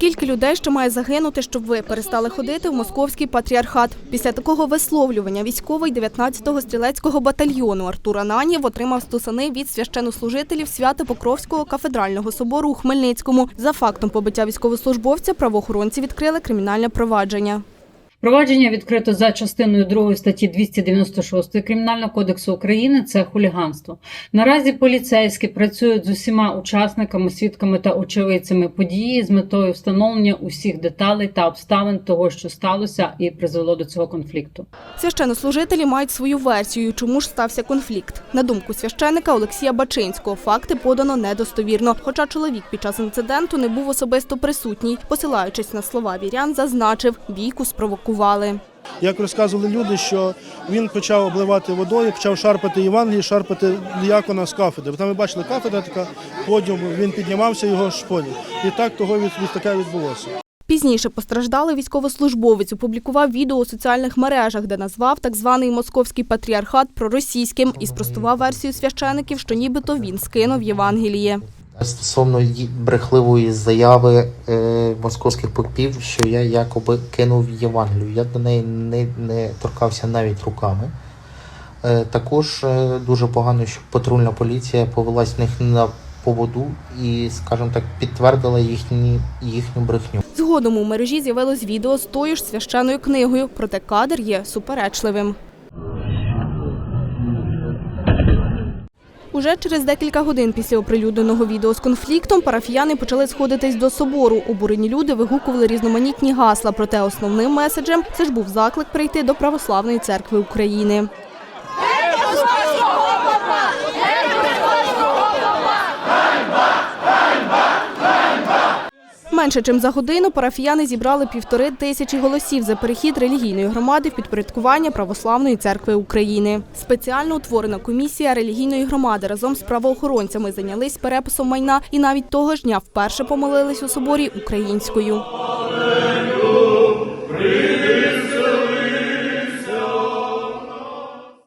Скільки людей ще має загинути, щоб ви перестали ходити в московський патріархат? Після такого висловлювання військовий 19-го стрілецького батальйону Артур Ананєв отримав стусани від священнослужителів Свято-Покровського кафедрального собору у Хмельницькому. За фактом побиття військовослужбовця правоохоронці відкрили кримінальне провадження. Провадження відкрито за частиною 2 статті 296 Кримінального кодексу України. Це хуліганство. Наразі поліцейські працюють з усіма учасниками, свідками та очевидцями події з метою встановлення усіх деталей та обставин того, що сталося, і призвело до цього конфлікту. Священнослужителі мають свою версію, чому ж стався конфлікт. На думку священика Олексія Бачинського, факти подано недостовірно. Хоча чоловік під час інциденту не був особисто присутній, посилаючись на слова вірян, зазначив, бійку спровокували. Як розказували люди, що він почав обливати водою, почав шарпати Євангелії, шарпати діякона з кафедри. Там ви бачили кафедра така, подіум, він піднімався, його шпонів. І так того від, від таке відбулося. Пізніше постраждалий військовослужбовець опублікував відео у соціальних мережах, де назвав так званий московський патріархат проросійським і спростував версію священиків, що нібито він скинув Євангеліє. Стосовно брехливої заяви е, московських попів, що я якоби кинув Євангелію. Я до неї не, не торкався навіть руками. Е, також е, дуже погано, що патрульна поліція повелась в них на поводу і, скажімо так, підтвердила їхні, їхню брехню. Згодом у мережі з'явилось відео з тою ж священою книгою, проте кадр є суперечливим. Уже через декілька годин після оприлюдненого відео з конфліктом парафіяни почали сходитись до собору. Обурені люди вигукували різноманітні гасла, проте основним меседжем це ж був заклик прийти до Православної церкви України. Менше чим за годину парафіяни зібрали півтори тисячі голосів за перехід релігійної громади в підпорядкування Православної церкви України. Спеціально утворена комісія релігійної громади разом з правоохоронцями зайнялись переписом майна і навіть того ж дня вперше помолились у соборі українською.